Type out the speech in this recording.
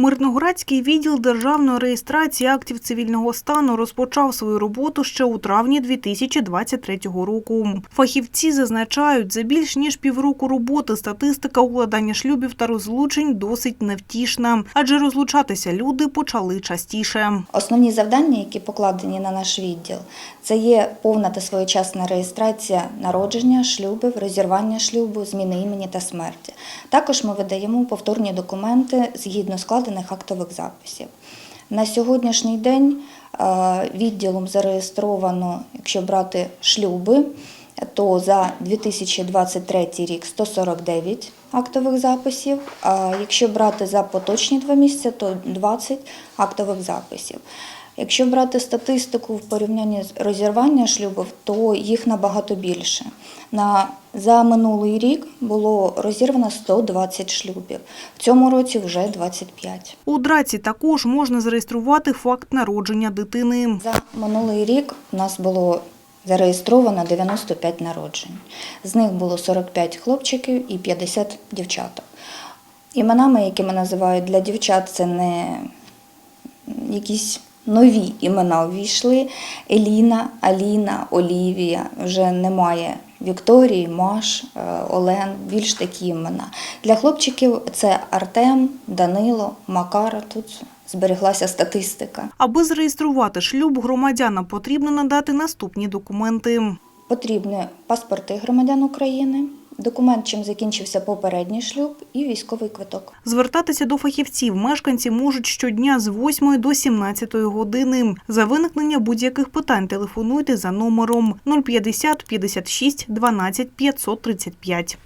Мирноградський відділ державної реєстрації актів цивільного стану розпочав свою роботу ще у травні 2023 року. Фахівці зазначають, за більш ніж півроку роботи статистика укладання шлюбів та розлучень досить невтішна, адже розлучатися люди почали частіше. Основні завдання, які покладені на наш відділ, це є повна та своєчасна реєстрація народження, шлюбів, розірвання шлюбу, зміни імені та смерті. Також ми видаємо повторні документи згідно складених актових записів. На сьогоднішній день е, відділом зареєстровано, якщо брати шлюби, то за 2023 рік 149 актових записів. А якщо брати за поточні два місяці, то 20 актових записів. Якщо брати статистику в порівнянні з розірвання шлюбів, то їх набагато більше. На, за минулий рік було розірвано 120 шлюбів. В цьому році вже 25. У драці також можна зареєструвати факт народження дитини. За минулий рік у нас було зареєстровано 95 народжень. З них було 45 хлопчиків і 50 дівчаток. Іменами, які ми називають для дівчат, це не якісь нові імена увійшли. Еліна, Аліна, Олівія. Вже немає Вікторії, Маш, е, Олен, більш такі імена. Для хлопчиків це Артем, Данило, Макар. Тут збереглася статистика. Аби зареєструвати шлюб, громадянам потрібно надати наступні документи. Потрібні паспорти громадян України, документ, чим закінчився попередній шлюб, і військовий квиток. Звертатися до фахівців мешканці можуть щодня з 8 до 17 години. За виникнення будь-яких питань телефонуйте за номером 050 56 12 535.